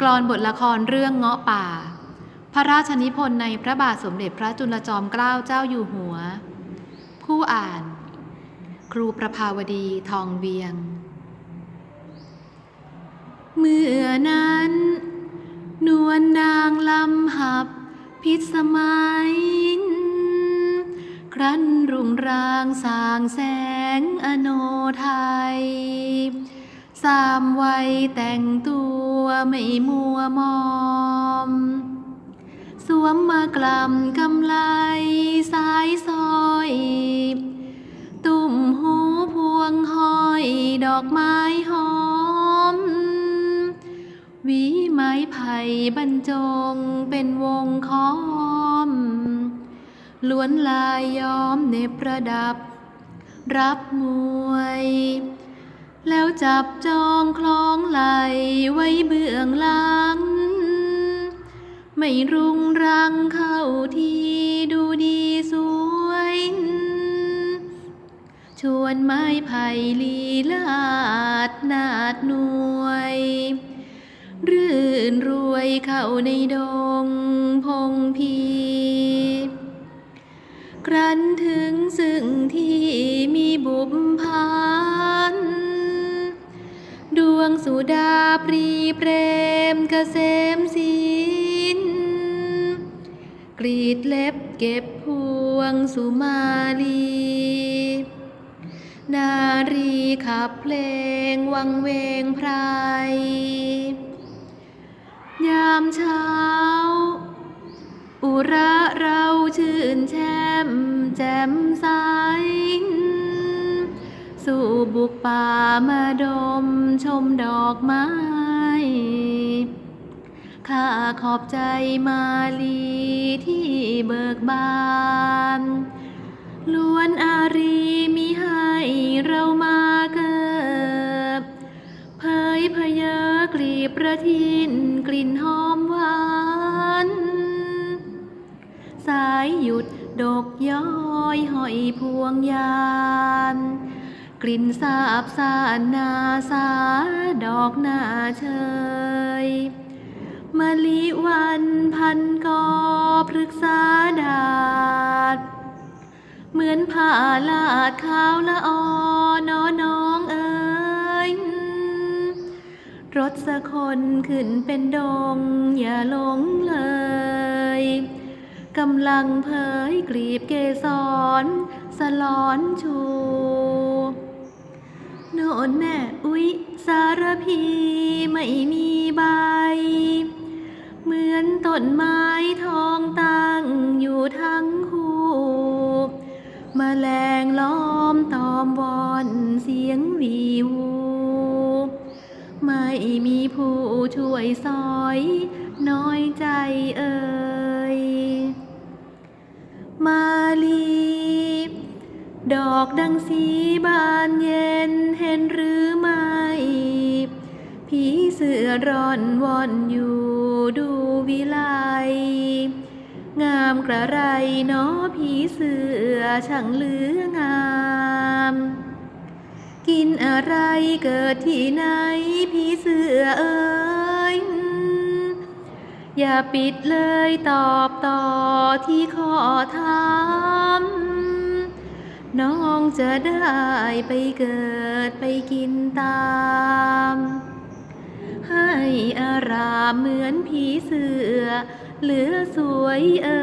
กลอนบทละครเรื่องเงาะป่า พระราชนิพนธ์ในพระบาทสมเด็จพระจุลจอมเกล้าเจ้าอยู่หัว ผู้อ่าน ครูประภาวดีทองเวียง เมื่อนั้น นวลนางลำหับ พิษสมัย ครั้นรุ่งรางสางแสงอโนไทย สามวัยแต่งตัว ไม่มัวมอม สวมมากลำกำไลสายซอย ตุ่มหูพวงห้อยดอกไม้หอมวีไม้ไผ่บรรจงเป็นวงค้อม ล้วนลายย้อมเนบประดับ รับมวย แล้วจับจองคล้องไหลไว้เบื้องหลัง ไม่รุงรังเข้าทีดูดีสวย ชวนไม้ไผ่ลีลาดนาดหน่วย รื่นรวยเข้าในดงพงพีครั้นถึงซึ่งที่มีบุพ งสุดาปรีเปรมเกษมสินกรีดเล็บเก็บพวงสุมาลี นารีขับเพลงวังเวงไพรยามเช้า อุระเราชื่นแช่มแจ่มใส สู่บุกป่ามาดมชมดอกไม้ ข้าขอบใจมาลีที่เบิกบานล้วนอารีมีให้เรามาเกิดเผยเพยกลีบประทินกลิ่นหอมหวาน สายหยุดดกย้อยหอยพวงยาน กลิ่นสาบสานนาสาดอกหน้าเชยมะลิวันพันกอพฤกษาดาษเหมือนผ้าลาดขาวละออนอน้องเอ๋ยรถสะคนขึ้นเป็นดงอย่าหลงเลยกำลังเผยกลีบเกสรสลอนชู โนนแน่อุ๊ยสารพีไม่มีใบ เหมือนต้นไม้ทองตั้งอยู่ทั้งคู่มแมลงล้อมตอมวอนเสียงวีวูไม่มีผู้ช่วยสอย น้อยใจเอ่ย ดอกดังสีบานเย็นเห็นหรือไม่ผีเสือร่อนวอนอยู่ดูวิไลงามกระไรเนาะผีเสือช่างเหลืองาม กินอะไรเกิดที่ไหนผีเสือเอ้ยอย่าปิดเลยตอบต่อที่ขอถาม น้องจะได้ไปเกิดไปกินตาม ให้อารามเหมือนผีเสือ เหลือสวยเอ่